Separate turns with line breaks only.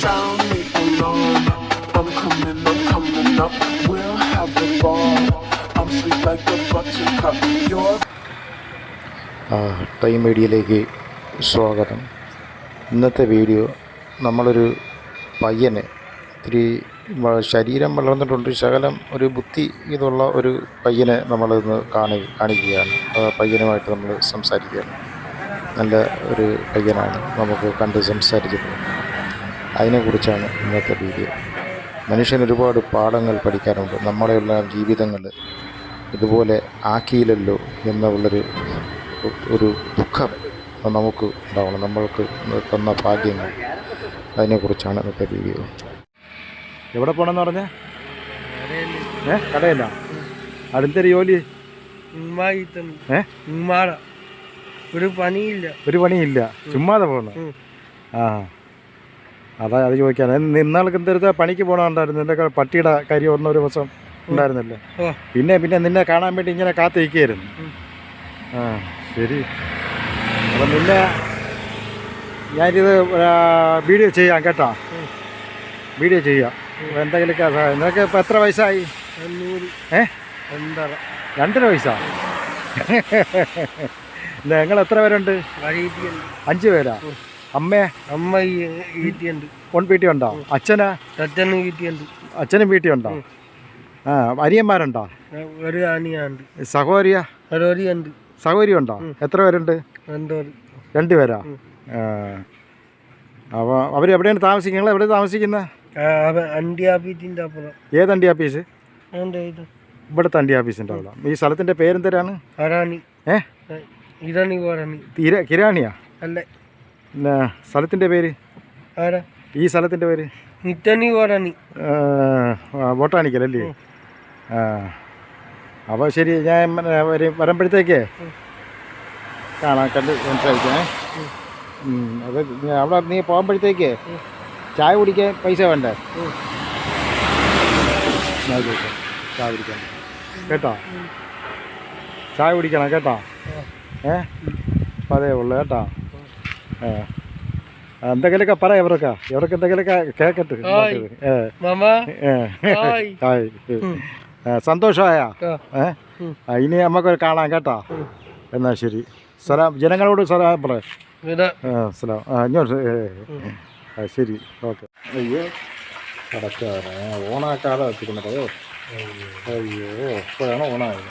found me alarm. I'm coming, up, coming up. We'll have a ball. I'm sweet like a buttercup. You're
time മീഡിയയിലേക്ക് സ്വാഗതം ഇന്നത്തെ video നമ്മളൊരു പയ്യനെ ഇത്തിരി വ- ശരീരം വളർന്നിട്ടുണ്ട് ശകലം ഒരു ബുദ്ധി ഇതുള്ള ഒരു പയ്യനെ നമ്മളിന്ന് കാണി കാണിക്കുകയാണ് പയ്യനുമായിട്ട് നമ്മൾ സംസാരിക്കുകയാണ് നല്ല ഒരു പയ്യനാണ് നമുക്ക് കണ്ട് സംസാരിച്ചത് അതിനെക്കുറിച്ചാണ് ഇന്നത്തെ വീഡിയോ മനുഷ്യൻ ഒരുപാട് പാഠങ്ങൾ പഠിക്കാനുണ്ട്. നമ്മളെയുള്ള ജീവിതങ്ങൾ ഇതുപോലെ ആക്കിയില്ലല്ലോ എന്നുള്ളൊരു ഒരു ദുഃഖം നമുക്ക് ഉണ്ടാവണം. നമ്മൾക്ക് തന്ന ഭാഗ്യങ്ങൾ അതിനെക്കുറിച്ചാണ് ഇന്നത്തെ വീഡിയോ എവിടെ പോകണമെന്ന് പറഞ്ഞ? ഏ? കടയില്ല അടുത്തൊരു ജോലി? ഏ?
ഒരു പണിയില്ല.
ഒരു പണിയില്ല. ചുമ്മാതെ പോകുന്നു? ആ. അതാ അത് ചോദിക്കാൻ നിന്നാൾക്ക് എന്തെടുത്ത പണിക്ക് പോകണമുണ്ടായിരുന്നു നിന്റെ പട്ടിയുടെ കാര്യം ഒന്നൊരു ദിവസം ഉണ്ടായിരുന്നല്ലേ? പിന്നെ പിന്നെ നിന്നെ കാണാൻ വേണ്ടി ഇങ്ങനെ കാത്തിരിക്കുകയായിരുന്നു. ആ ശരി. അപ്പം നിന്നെ ഞാനിത് വീഡിയോ ചെയ്യാം കേട്ടോ. വീഡിയോ ചെയ്യാം. എന്തെങ്കിലും നിനക്ക് ഇപ്പം എത്ര വയസ്സായി? ഏ?
രണ്ടര.
രണ്ടര വയസ്സാ? നിങ്ങൾ എത്ര പേരുണ്ട്? അഞ്ച് പേരാ? അമ്മേ?
അമ്മ ഈറ്റിയുണ്ട്
ഓൺ വീട്ടിൽ ഉണ്ടോ? അച്ഛനാ?
തച്ചന് ഈറ്റിയുണ്ട്
അച്ഛനും വീട്ടിൽ ഉണ്ടോ? ആ അരിയന്മാരുണ്ടോ
ഒരു ആനിയുണ്ട്
സഹോദരിയ?
ഉണ്ട്
സഹോദരി ഉണ്ടോ എത്ര പേരുണ്ട്?
രണ്ടുപേരാ.
രണ്ട് പേരാ അപ്പോൾ അവർ എവിടെയാണ് താമസിക്കുന്നത്? നിങ്ങൾ എവിടെ താമസിക്കുന്നത് ഏത് അണ്ടി ആഫീസ് ഇവിടുത്തെ അണ്ടി ആഫീസിന്റെ അവിടെ. ഈ സ്ഥലത്തിന്റെ പേരെന്തരാണ്? ഏ? കിരാണിയാ?
അല്ല.
സ്ഥലത്തിന്റെ പേര്?
ആരാ?
ഈ സ്ഥലത്തിന്റെ പേര്? ബൊട്ടാണിക്കൽ അല്ലേ? ആ അപ്പോൾ ശരി ഞാൻ കാണാൻ വരുമ്പോഴത്തേക്ക് കാണാം കണ്ട് സംസാരിക്കണേ അത് അവിടെ നീ പോകുമ്പോഴത്തേക്ക് ചായ കുടിക്കാൻ പൈസ വേണ്ടേ. ഞാൻ ചോദിക്കാം. ചായ കുടിക്കാൻ. കേട്ടോ? ചായ കുടിക്കണം കേട്ടോ? ഏ? അപ്പം അതേ ഉള്ളു കേട്ടോ? എന്തെങ്കിലുമൊക്കെ പറ എന്തെങ്കിലുമൊക്കെ
മാമ. ഹായ്.
ഹായ്. ഏ, സന്തോഷമായ? ഇനി നമുക്ക് കാണാം കേട്ടോ. എന്നാ ശരി. സലാം. ജനങ്ങളോട് സലാം പറ.
ഇതാ
സലാം. ഇങ്ങോട്ട് ശരി. ഓക്കെ. അയ്യോ. ഓണാക്കാതെ വെച്ചിട്ടുണ്ടോ അയ്യോ. അയ്യോ. ഇപ്പോഴാണ് ഓണായത്?